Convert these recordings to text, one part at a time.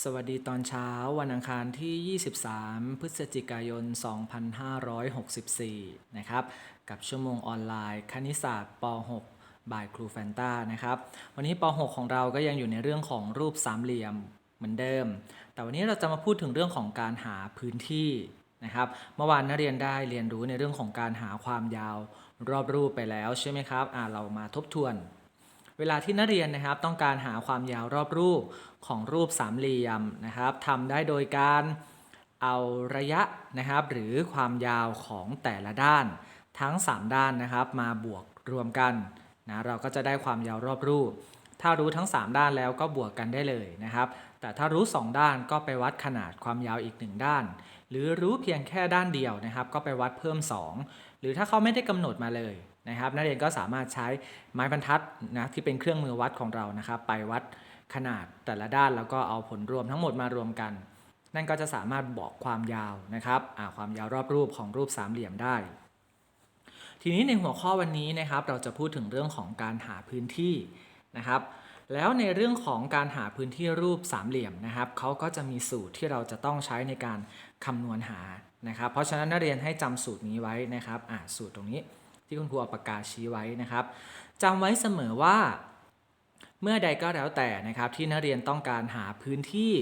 สวัสดีตอนเช้าวันอังคารที่ 23 พฤศจิกายน 2564 นะครับ กับชั่วโมงออนไลน์คณิตศาสตร์ป .6 บายครูแฟนตานะครับ วันนี้ป .6 ของเราก็ยังอยู่ในเรื่องของรูปสามเหลี่ยมเหมือนเดิม แต่วันนี้เราจะมาพูดถึงเรื่องของการหาพื้นที่นะครับ เมื่อวานนักเรียนได้เรียนรู้ในเรื่องของการหาความยาวรอบรูปไปแล้วใช่ไหมครับ อ่าเรามาทบทวน เวลาที่นักเรียนนะครับต้องการหาความยาวรอบรูปของรูปสามเหลี่ยมนะครับทำได้โดยการเอาระยะนะครับหรือความยาวของแต่ละด้าน ทั้ง 3 ด้านนะครับ มาบวกรวมกันนะเราก็จะได้ความยาวรอบรูป ถ้ารู้ทั้ง 3 ด้านแล้วก็บวกกันได้เลยนะครับ แต่ถ้ารู้ 2 ด้านก็ไปวัดขนาดความยาวอีก 1 ด้าน หรือรู้เพียงแค่ด้านเดียวนะครับ ก็ไปวัดเพิ่ม 2 หรือถ้าเขาไม่ได้กำหนดมาเลย นะครับ นักเรียนก็สามารถใช้ไม้บรรทัดนะที่เป็นเครื่องมือวัดของเรานะครับ ไปวัดขนาดแต่ละด้านแล้วก็เอาผลรวมทั้งหมดมารวมกัน นั่นก็จะสามารถบอกความยาวนะครับความยาวรอบรูปของรูปสามเหลี่ยมได้ ทีนี้ในหัวข้อวันนี้นะครับ เราจะพูดถึงเรื่องของการหาพื้นที่นะครับแล้วในเรื่องของการหาพื้นที่รูปสามเหลี่ยมนะครับเขาก็จะมีสูตรที่เราจะต้องใช้ในการคำนวณหานะครับ เพราะฉะนั้นนักเรียนให้จำสูตรนี้ไว้นะครับอ่าสูตรตรงนี้ ที่คุณครูเอาปากกาชี้ไว้นะครับจำไว้เสมอว่า เมื่อใดก็แล้วแต่นะครับ ที่นักเรียนต้องการหาพื้นที่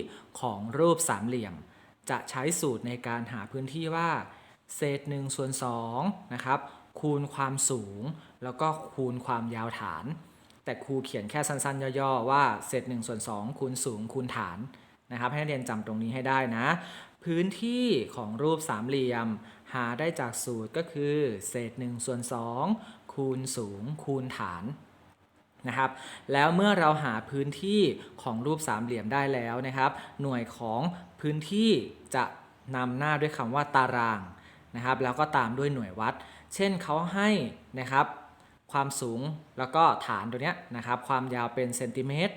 ของรูปสามเหลี่ยม จะใช้สูตรในการหาพื้นที่ว่า เศษ1ส่วน2นะครับคูณความสูง แล้วก็คูณความยาวฐาน แต่ครูเขียนแค่สั้นๆ ย่อๆ ว่าเศษ1ส่วน2คูณสูงคูณฐานนะครับ ให้นักเรียนจำตรงนี้ให้ได้นะ พื้นที่ของรูปสามเหลี่ยม หาได้จากสูตรก็คือ เศษ1ส่วน2คูณสูงคูณฐานนะครับแล้วเมื่อเราหาพื้นที่ของรูปสามเหลี่ยมได้แล้วนะครับ หน่วยของพื้นที่จะนำหน้าด้วยคำว่าตารางนะครับ แล้วก็ตามด้วยหน่วยวัด เช่นเขาให้นะครับ ความสูงแล้วก็ฐานตัวเนี้ยนะครับ ความยาวเป็นเซนติเมตร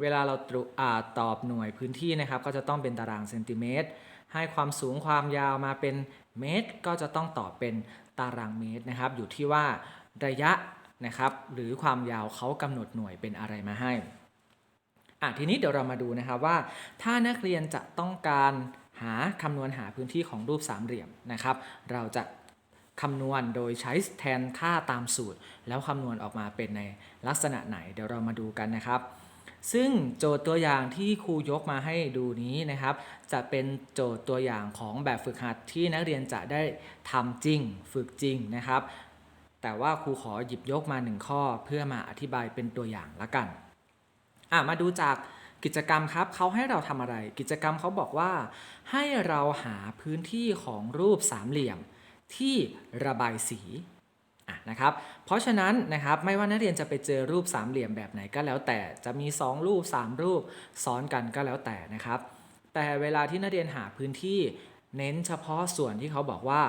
เวลาเราตาตอบหน่วยพื้นที่นะครับ ก็จะต้องเป็นตารางเซนติเมตร ให้ความสูงความยาวมาเป็นเมตร ก็จะต้องตอบเป็นตารางเมตรนะครับ อยู่ที่ว่าระยะนะครับหรือความยาวเขากำหนดหน่วยเป็นอะไรมาให้อะทีนี้เดี๋ยวเรามาดูนะครับว่า ถ้านักเรียนจะต้องการหาคำนวณหาพื้นที่ของรูปสามเหลี่ยมนะครับ เราจะคำนวณโดยใช้แทนค่าตามสูตร แล้วคำนวณออกมาเป็นในลักษณะไหน เดี๋ยวเรามาดูกันนะครับ ซึ่งโจทย์ตัวอย่างที่ครูยกมาให้ดูนี้นะครับ จะเป็นโจทย์ตัวอย่างของแบบฝึกหัดที่นักเรียนจะได้ทำจริง ฝึกจริงนะครับ แต่ว่าครูขอหยิบยกมาหนึ่งข้อเพื่อมาอธิบายเป็นตัวอย่างละกันอะมาดูจากกิจกรรมครับเขาให้เราทำอะไร กิจกรรมเขาบอกว่า ให้เราหาพื้นที่ของรูปสามเหลี่ยมที่ระบายสี นะครับเพราะฉะนั้นนะครับไม่ว่านักเรียนจะไปเจอรูปสามเหลี่ยมแบบไหนก็แล้วแต่จะมี 2 รูป 3 รูปซ้อนกันก็แล้วแต่นะครับ แต่เวลาที่นักเรียนหาพื้นที่เน้นเฉพาะส่วนที่เขาบอกว่า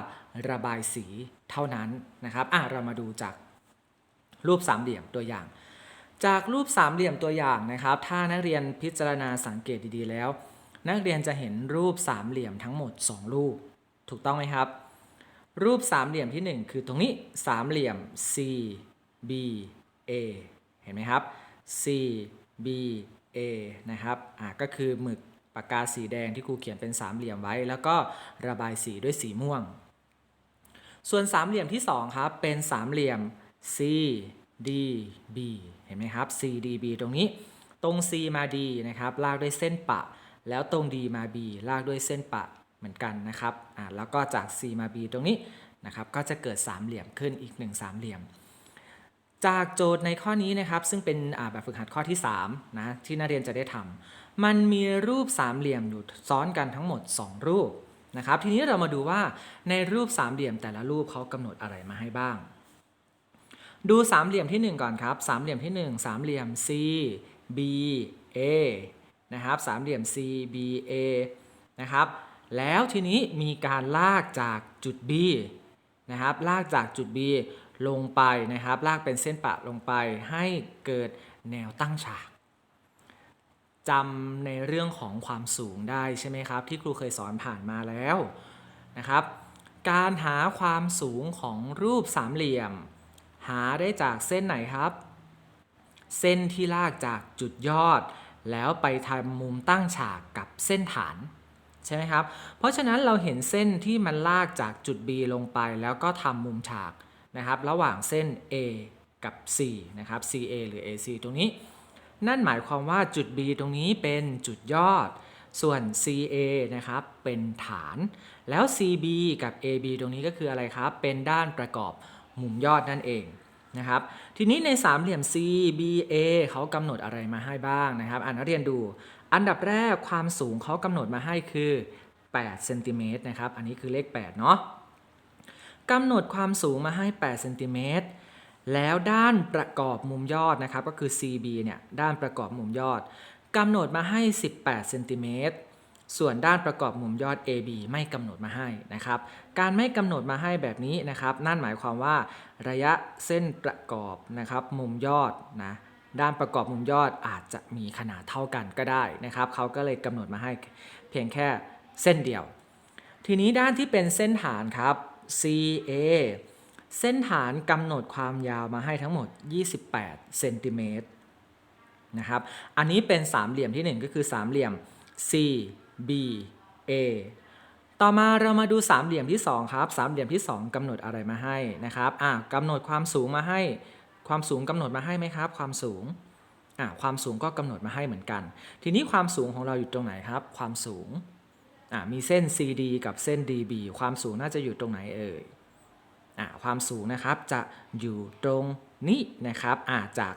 ระบายสีเท่านั้นนะครับอะเรามาดูจากรูปสามเหลี่ยมตัวอย่าง จากรูปสามเหลี่ยมตัวอย่างนะครับ ถ้านักเรียนพิจารณาสังเกตดีๆแล้ว นักเรียนจะเห็นรูปสามเหลี่ยมทั้งหมด 2 รูป ถูกต้องไหมครับ รูปสามเหลี่ยมที่ 1 คือตรงนี้สามเหลี่ยม C B A เห็นไหมครับ C B A นะครับอ่าก็คือหมึกปากกาสีแดงที่ครูเขียนเป็นสามเหลี่ยมไว้ แล้วก็ระบายสีด้วยสีม่วง ส่วนสามเหลี่ยมที่2ครับเป็นสามเหลี่ยม C D B เห็นไหมครับ C D B ตรงนี้ตรง C มา D นะครับลากด้วยเส้นปะ แล้วตรง D มา B ลากด้วยเส้นปะ เหมือนกันนะครับอ่าแล้วก็จาก C มา B ตรงนี้นะครับก็จะเกิดสามเหลี่ยมขึ้นอีกหนึ่งสามเหลี่ยม จากโจทย์ในข้อนี้นะครับ ซึ่งเป็นแบบฝึกหัดข้อที่3นะที่นักเรียนจะได้ทำมันมีรูปสามเหลี่ยมอยู่ซ้อนกันทั้งหมด 2 รูปนะครับ ทีนี้เรามาดูว่าในรูปสามเหลี่ยมแต่ละรูปเขากำหนดอะไรมาให้บ้าง ดูสามเหลี่ยมทีหนึ่1 ก่อนครับสามเหลี่ยมที่ 1 สามเหลี่ยม C B A นะครับสามเหลี่ยม C B A นะครับ แล้วทีนี้มีการลากจากจุด B นะครับ ลากจากจุด B ลงไปนะครับ ลากเป็นเส้นปะลงไปให้เกิดแนวตั้งฉากจำในเรื่องของความสูงได้ใช่ไหมครับ ที่ครูเคยสอนผ่านมาแล้วนะครับ การหาความสูงของรูปสามเหลี่ยม หาได้จากเส้นไหนครับ เส้นที่ลากจากจุดยอด แล้วไปทำมุมตั้งฉากกับเส้นฐาน ใช่ไหมครับ เพราะฉะนั้นเราเห็นเส้นที่มันลากจากจุด B ลงไปแล้วก็ทำมุมฉากนะครับ ระหว่างเส้น A กับ C นะครับ CA หรือ AC ตรงนี้ นั่นหมายความว่าจุด B ตรงนี้เป็นจุดยอด ส่วน CA นะครับเป็นฐาน แล้ว CB กับ AB ตรงนี้ก็คืออะไรครับ เป็นด้านประกอบมุมยอดนั่นเองนะครับ ทีนี้ในสามเหลี่ยม CBA เขากำหนดอะไรมาให้บ้างนะครับ อ่านนักเรียนดู อันดับแรกความสูงเขากำหนดมาให้คือ8เซนติเมตรนะครับ อันนี้คือเลข 8 เนาะกำหนดความสูงมาให้8เซนติเมตรแล้วด้านประกอบมุมยอดนะครับ ก็คือ CB เนี่ย ด้านประกอบมุมยอดกำหนดมาให้ 18เซนติเมตรส่วนด้านประกอบมุมยอด AB ไม่กำหนดมาให้นะครับ การไม่กำหนดมาให้แบบนี้นะครับ นั่นหมายความว่าระยะเส้นประกอบนะครับ มุมยอดนะ ด้านประกอบมุมยอดอาจจะมีขนาดเท่ากันก็ได้นะครับเขาก็เลยกำหนดมาให้เพียงแค่เส้นเดียว ทีนี้ด้านที่เป็นเส้นฐานครับ CA เส้นฐานกำหนดความยาวมาให้ทั้งหมด 28เซนติเมตรนะครับ อันนี้เป็นสามเหลี่ยมทีหนึ่1 ก็คือสามเหลี่ยม C B A ต่อมาเรามาดูสามเหลี่ยมที่ 2 ครับ สามเหลี่ยมที่ 2กำหนดอะไรมาให้นะครับอะกำหนดความสูงมาให้ ความสูงกำหนดมาให้ไหมครับ ความสูงอะความสูงก็กำหนดมาให้เหมือนกัน ทีนี้ความสูงของเราอยู่ตรงไหนครับ ความสูงอะมีเส้น CD กับเส้น DB ความสูงน่าจะอยู่ตรงไหนเอ่ยอะความสูงนะครับจะอยู่ตรงนี้นะครับอะจาก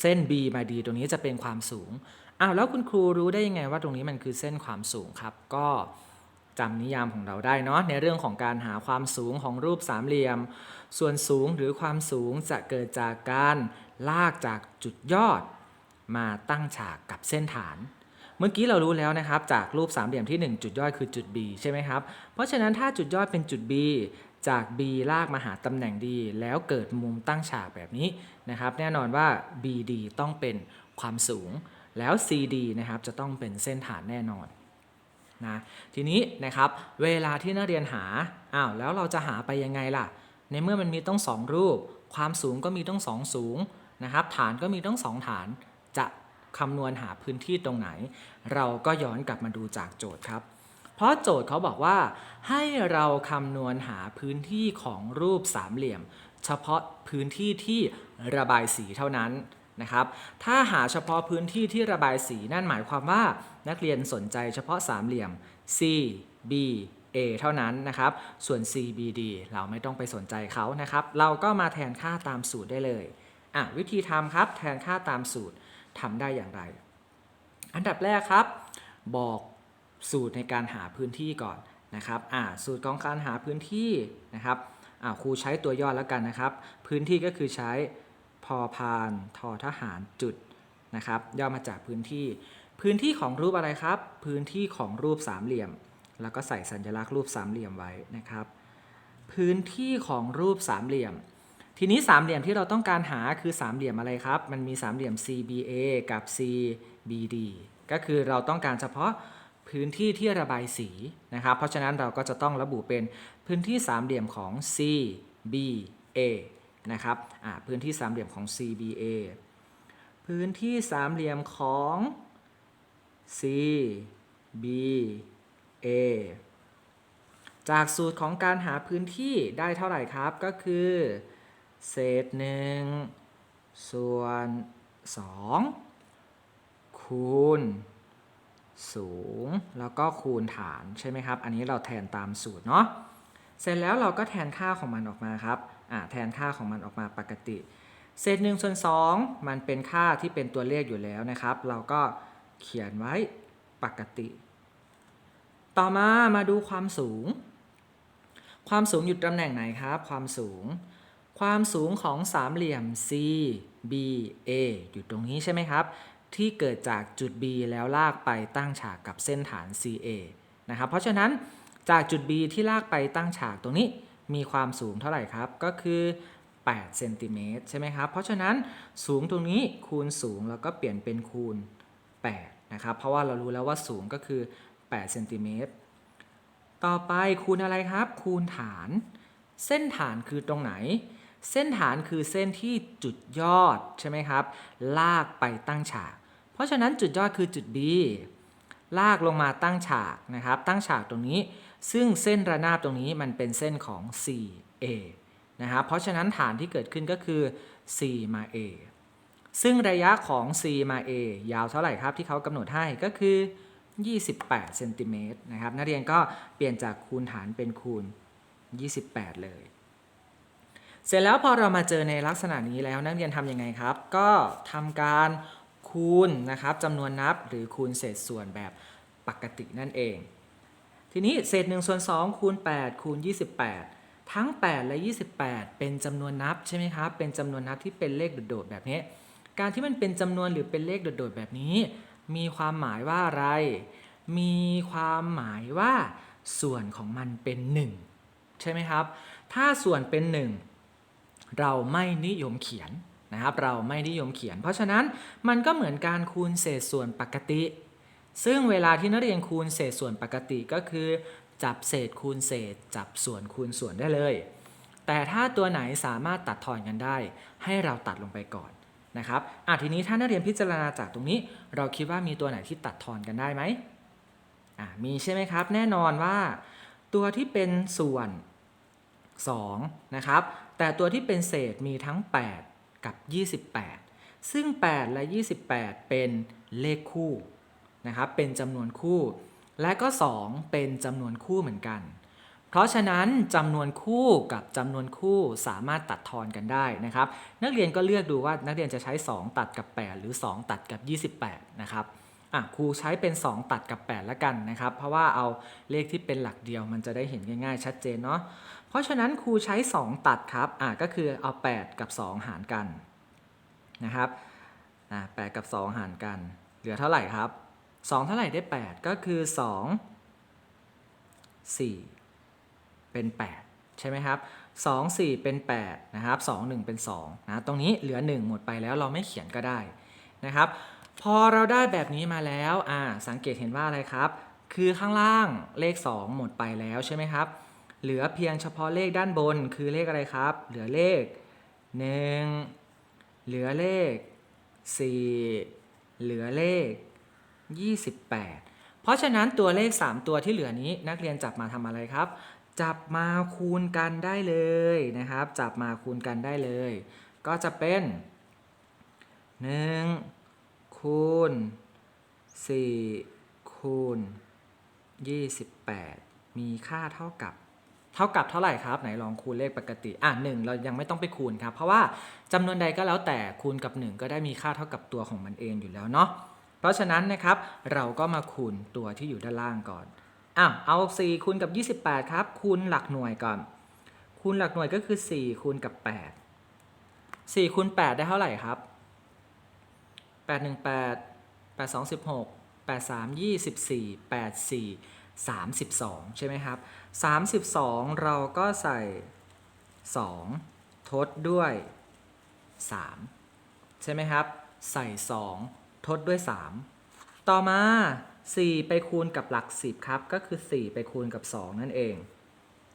เส้น B มา D ตรงนี้จะเป็นความสูงอ้าวแล้วคุณครูรู้ได้ยังไงว่าตรงนี้มันคือเส้นความสูงครับ ก็ จำนิยามของเราได้เนาะในเรื่องของการหาความสูงของรูปสามเหลี่ยม ส่วนสูงหรือความสูงจะเกิดจากการลากจากจุดยอด มาตั้งฉากกับเส้นฐาน เมื่อกี้เรารู้แล้วนะครับ จากรูปสามเหลี่ยมที่ 1 จุดยอดคือจุด B ใช่ไหมครับ เพราะฉะนั้นถ้าจุดยอดเป็นจุด B จาก B ลากมาหาตำแหน่ง D แล้วเกิดมุมตั้งฉากแบบนี้นะครับ แน่นอนว่า BD ต้องเป็นความสูง แล้ว CD นะครับจะต้องเป็นเส้นฐานแน่นอน นะทีนี้นะครับเวลาที่นักเรียนหาอ้าวแล้วเราจะหาไปยังไงล่ะ ในเมื่อมันมีต้องสองรูป ความสูงก็มีต้องสองสูงนะครับฐานก็มีต้องสองฐานจะคำนวณหาพื้นที่ตรงไหน เราก็ย้อนกลับมาดูจากโจทย์ครับ เพราะโจทย์เขาบอกว่า ให้เราคำนวณหาพื้นที่ของรูปสามเหลี่ยม เฉพาะพื้นที่ที่ระบายสีเท่านั้น นะครับ ถ้าหาเฉพาะพื้นที่ที่ระบายสีนั่นหมายความว่านักเรียนสนใจเฉพาะสามเหลี่ยม C B A เท่านั้นนะครับ ส่วน C B D เราไม่ต้องไปสนใจเขานะครับ เราก็มาแทนค่าตามสูตรได้เลย อะวิธีทำครับแทนค่าตามสูตรทำได้อย่างไร อันดับแรกครับ บอกสูตรในการหาพื้นที่ก่อนนะครับ อ่า สูตรของการหาพื้นที่นะครับ อ่าครูใช้ตัวย่อแล้วกันนะครับ พื้นที่ก็คือใช้ พอพานทอทหารจุดนะครับย่อมาจากพื้นที่ พื้นที่ของรูปอะไรครับ พื้นที่ของรูปสามเหลี่ยม แล้วก็ใส่สัญลักษณ์รูปสามเหลี่ยมไว้นะครับ พื้นที่ของรูปสามเหลี่ยม ทีนี้สามเหลี่ยมที่เราต้องการหาคือสามเหลี่ยมอะไรครับ มันมีสามเหลี่ยม CBA กับ CBD ก็คือเราต้องการเฉพาะพื้นที่ที่ระบายสีนะครับ เพราะฉะนั้นเราก็จะต้องระบุเป็นพื้นที่สามเหลี่ยมของ CBA นะครับพื้นที่สามเหลี่ยมของ CBA พื้นที่สามเหลี่ยมของ CBA จากสูตรของการหาพื้นที่ได้เท่าไหร่ครับก็คือ เศษหนึ่งส่วน2คูณสูงแล้วก็คูณฐานใช่ไหมครับ อันนี้เราแทนตามสูตรเนาะเสร็จแล้วเราก็แทนค่าของมันออกมาครับ แทนค่าของมันออกมาปกติ เศษ1ส่วน2มันเป็นค่าที่เป็นตัวเลขอยู่แล้วนะครับ เราก็เขียนไว้ปกติ ต่อมามาดูความสูง ความสูงอยู่ตำแหน่งไหนครับ ความสูง ความสูงของสามเหลี่ยม C B A อยู่ตรงนี้ใช่ไหมครับ ที่เกิดจากจุด B แล้วลากไปตั้งฉากกับเส้นฐาน CA นะครับ เพราะฉะนั้นจากจุด B ที่ลากไปตั้งฉากตรงนี้ มีความสูงเท่าไหร่ครับ ก็คือ8เซนติเมตรใช่ไหมครับ เพราะฉะนั้นสูงตรงนี้คูณสูงแล้วก็เปลี่ยนเป็นคูณ8นะครับ เพราะว่าเรารู้แล้วว่าสูงก็คือ8เซนติเมตร ต่อไปคูณอะไรครับ คูณฐาน เส้นฐานคือตรงไหน เส้นฐานคือเส้นที่จุดยอดใช่ไหมครับ ลากไปตั้งฉาก เพราะฉะนั้นจุดยอดคือจุด B ลากลงมาตั้งฉากนะครับ ตั้งฉากตรงนี้ ซึ่งเส้นระนาบตรงนี้มันเป็นเส้นของ 4a นะครับเพราะฉะนั้นฐานที่เกิดขึ้นก็คือ c มา a ซึ่งระยะของ c มา a ยาวเท่าไหร่ครับที่เขากำหนดให้ก็คือ 28เซนติเมตรนะครับนักเรียนก็เปลี่ยนจากคูณฐานเป็นคูณ 28 เลย เสร็จแล้วพอเรามาเจอในลักษณะนี้แล้วนักเรียนทำยังไงครับ ก็ทำการคูณนะครับจำนวนนับหรือคูณเศษส่วนแบบปกตินั่นเอง ทีนี้เศษ1ส่วน2คูณ8คูณ28 ทั้ง 8 และ 28 เป็นจำนวนนับใช่ไหมครับ เป็นจำนวนนับที่เป็นเลขโดดๆแบบนี้ การที่มันเป็นจำนวนหรือเป็นเลขโดดๆแบบนี้ มีความหมายว่าอะไร มีความหมายว่าส่วนของมันเป็น 1 ใช่ไหมครับ ถ้าส่วนเป็น 1 เราไม่นิยมเขียนนะครับ เราไม่นิยมเขียน เพราะฉะนั้นมันก็เหมือนการคูณเศษส่วนปกติ ซึ่งเวลาที่นักเรียนคูณเศษส่วนปกติก็คือ จับเศษคูณเศษ จับส่วนคูณส่วนได้เลย แต่ถ้าตัวไหนสามารถตัดทอนกันได้ ให้เราตัดลงไปก่อนนะครับอะทีนี้ถ้านักเรียนพิจารณาจากตรงนี้ เราคิดว่ามีตัวไหนที่ตัดทอนกันได้ไหมอะมีใช่ไหมครับ แน่นอนว่า ตัวที่เป็นส่วน2นะครับแต่ตัวที่เป็นเศษมีทั้ง 8 กับ 28 ซึ่ง 8 และ 28 เป็นเลขคู่ นะครับเป็นจำนวนคู่ และก็ 2 เป็นจำนวนคู่เหมือนกัน เพราะฉะนั้นจำนวนคู่กับจำนวนคู่สามารถตัดทอนกันได้นะครับ นักเรียนก็เลือกดูว่านักเรียนจะใช้ 2 ตัดกับ 8 หรือ 2 ตัดกับ 28 นะครับอะครูใช้เป็น 2 ตัดกับ 8 แล้วกันนะครับ เพราะว่าเอาเลขที่เป็นหลักเดียวมันจะได้เห็นง่ายๆ ชัดเจนเนาะเพราะฉะนั้นครูใช้ 2 ตัดครับอะก็คือเอา 8 กับ 2 หารกันนะครับอะ8กับ 2 หารกัน เหลือเท่าไหร่ครับ 2 เท่าไหร่ได้ 8 ก็คือ 2 4 เป็น 8 ใช่ไหมครับ 2 4 เป็น 8 นะครับ 2 1 เป็น2นะตรงนี้เหลือ 1 หมดไปแล้วเราไม่เขียนก็ได้นะครับ พอเราได้แบบนี้มาแล้วอ่าสังเกตเห็นว่าอะไรครับ คือข้างล่างเลข 2 หมดไปแล้วใช่ไหมครับ เหลือเพียงเฉพาะเลขด้านบนคือเลขอะไรครับ เหลือเลข 1 เหลือเลข 4 เหลือเลข 28 เพราะฉะนั้นตัวเลข 3 ตัวที่เหลือนี้นักเรียนจับมาทำอะไรครับ จับมาคูณกันได้เลยนะครับ จับมาคูณกันได้เลย ก็จะเป็น 1 คูณ 4 คูณ 28 มีค่าเท่ากับเท่ากับเท่าไหร่ครับไหนลองคูณเลขปกติอะหนึ่งเรายังไม่ต้องไปคูณครับ เพราะว่าจำนวนใดก็แล้วแต่คูณกับ 1 ก็ได้มีค่าเท่ากับตัวของมันเองอยู่แล้วเนาะ เพราะฉะนั้นนะครับเราก็มาคูณตัวที่อยู่ด้านล่างก่อนอ้าวเอา 4 คูณกับ 28 ครับ คูณหลักหน่วยก่อน คูณหลักหน่วยก็คือ 4 คูณกับ 8 4 คูณ 8 ได้เท่าไหร่ครับ 8 1 8 8 2 16 8 3 24 8 4 32 ใช่ไหมครับ 32 เราก็ใส่ 2 ทดด้วย 3 ใช่ไหมครับ ใส่ 2 ทดด้วย 3 ต่อมา 4 ไปคูณกับหลัก 10 ครับ ก็คือ 4 ไปคูณกับ 2 นั่นเอง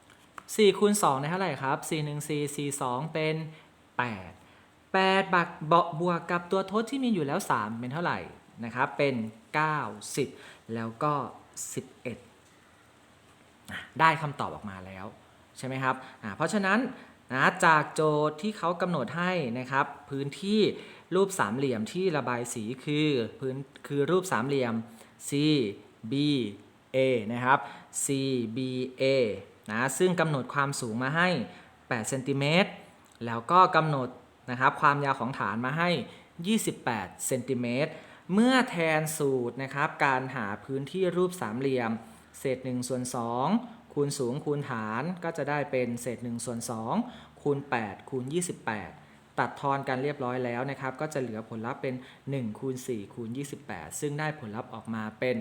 4คูณ2ได้เท่าไหร่ครับ 4 1 4 4 2 เป็น 8 8บักบวกกับตัวทดที่มีอยู่แล้ว 3 เป็นเท่าไหร่นะครับ เป็น 9 10 แล้วก็ 11อะได้คำตอบออกมาแล้วใช่ไหมครับ เพราะฉะนั้น นะจากโจทย์ที่เขากำหนดให้นะครับ พื้นที่รูปสามเหลี่ยมที่ระบายสีคือพื้นคือรูปสามเหลี่ยม C B A นะครับ C B A นะซึ่งกำหนดความสูงมาให้8เซนติเมตรแล้วก็กำหนดนะครับความยาวของฐานมาให้ 28เซนติเมตรเมื่อแทนสูตรนะครับการหาพื้นที่รูปสามเหลี่ยม เศษ1ส่วน2 คูณสูงคูณฐานก็จะได้เป็นเศษ1ส่วน2คูณ8คูณ28 ตัดทอนกันเรียบร้อยแล้วนะครับ ก็จะเหลือผลลัพธ์เป็น1คูณ4คูณ28 ซึ่งได้ผลลัพธ์ออกมาเป็น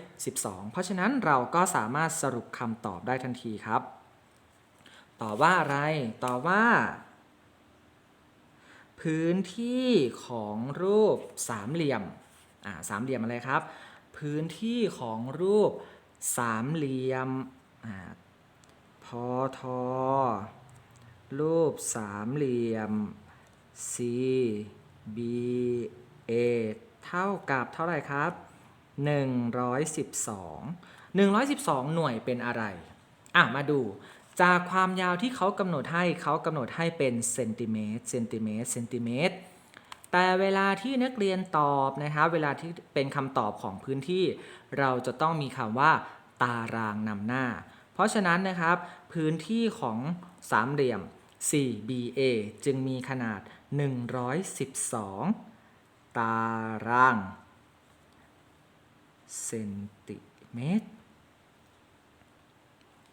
112 เพราะฉะนั้นเราก็สามารถสรุปคำตอบได้ทันทีครับตอบว่าอะไรตอบว่า พื้นที่ของรูปสามเหลี่ยมอ่าสามเหลี่ยมอะไรครับ พื้นที่ของรูป สามเหลี่ยมพอทอ รูปสามเหลี่ยม C B A เท่ากับเท่าไหร่ครับ 112 112 หน่วยเป็นอะไรอะมาดูจากความยาวที่เขากำหนดให้เขากำหนดให้เป็นเซนติเมตรเซนติเมตรเซนติเมตร แต่เวลาที่นักเรียนตอบนะครับเวลาที่เป็นคำตอบของพื้นที่ เราจะต้องมีคำว่า ตารางนำหน้า เพราะฉะนั้นนะครับ พื้นที่ของสามเหลี่ยม 4BA จึงมีขนาด 112 ตารางเซนติเมตร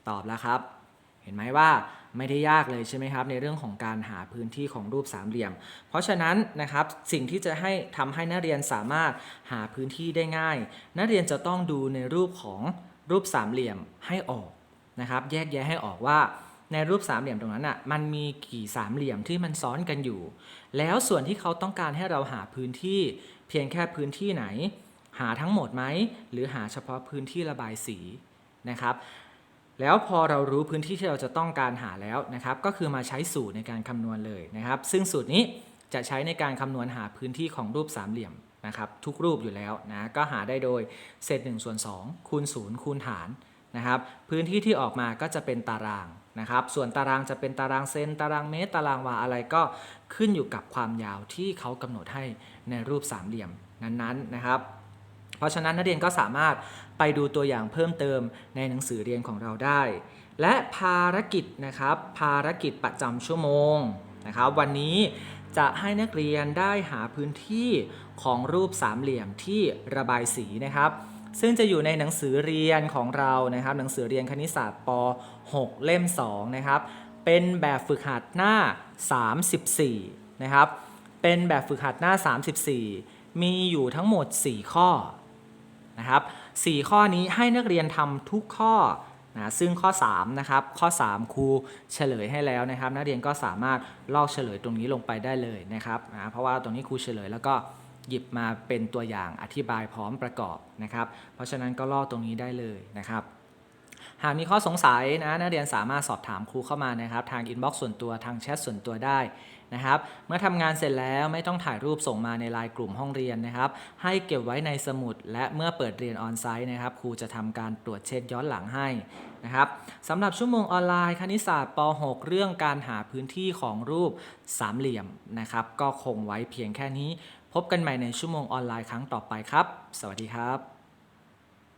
ตอบแล้วครับ เห็นไหมว่า ไม่ได้ยากเลยใช่ไหมครับในเรื่องของการหาพื้นที่ของรูปสามเหลี่ยม เพราะฉะนั้นนะครับสิ่งที่จะให้ทำให้นักเรียนสามารถหาพื้นที่ได้ง่าย นักเรียนจะต้องดูในรูปของรูปสามเหลี่ยมให้ออกนะครับ แยกแยะให้ออกว่าในรูปสามเหลี่ยมตรงนั้นอะมันมีกี่สามเหลี่ยมที่มันซ้อนกันอยู่ แล้วส่วนที่เขาต้องการให้เราหาพื้นที่เพียงแค่พื้นที่ไหน หาทั้งหมดไหมหรือหาเฉพาะพื้นที่ระบายสีนะครับ แล้วพอเรารู้พื้นที่ที่เราจะต้องการหาแล้วนะครับ ก็คือมาใช้สูตรในการคำนวณเลยนะครับ ซึ่งสูตรนี้จะใช้ในการคำนวณหาพื้นที่ของรูปสามเหลี่ยมนะครับทุกรูปอยู่แล้วนะก็หาได้โดยเศษ1ส่วน2คูณ0คูณฐานนะครับพื้นที่ที่ออกมาก็จะเป็นตารางนะครับส่วนตารางจะเป็นตารางเซนตารางเมตร ตารางวาอะไรก็ขึ้นอยู่กับความยาวที่เขากำหนดให้ในรูปสามเหลี่ยมนั้นๆนะครับ เพราะฉะนั้นนักเรียนก็สามารถไปดูตัวอย่างเพิ่มเติมในหนังสือเรียนของเราได้ และภารกิจนะครับ ภารกิจประจำชั่วโมงนะครับวันนี้จะให้นักเรียนได้หาพื้นที่ของรูปสามเหลี่ยมที่ระบายสีนะครับ ซึ่งจะอยู่ในหนังสือเรียนของเรานะครับ หนังสือเรียนคณิตศาสตร์ป .6 เล่ม 2 นะครับ เป็นแบบฝึกหัดหน้า 34 นะครับ เป็นแบบฝึกหัดหน้า 34 มีอยู่ทั้งหมด 4 ข้อ นะครับ4ข้อนี้ให้นักเรียนทำทุกข้อนะซึ่งข้อ3นะครับข้อ 3 ครูเฉลยให้แล้วนะครับ นักเรียนก็สามารถลอกเฉลยตรงนี้ลงไปได้เลยนะครับนะเพราะว่าตรงนี้ครูเฉลยแล้วก็หยิบมาเป็นตัวอย่างอธิบายพร้อมประกอบนะครับ เพราะฉะนั้นก็ลอกตรงนี้ได้เลยนะครับ หากมีข้อสงสัยนะนักเรียนสามารถสอบถามครูเข้ามานะครับ ทางอินบ็อกซ์ส่วนตัวทางแชทส่วนตัวได้ นะครับ เมื่อทำงานเสร็จแล้วไม่ต้องถ่ายรูปส่งมาในไลน์กลุ่มห้องเรียนนะครับ ให้เก็บไว้ในสมุด และเมื่อเปิดเรียนออนไซต์นะครับครูจะทำการตรวจเช็คย้อนหลังให้นะครับสำหรับชั่วโมงออนไลน์คณิตศาสตร์ป .6 เรื่องการหาพื้นที่ของรูปสามเหลี่ยมนะครับ ก็คงไว้เพียงแค่นี้ พบกันใหม่ในชั่วโมงออนไลน์ครั้งต่อไปครับ สวัสดีครับ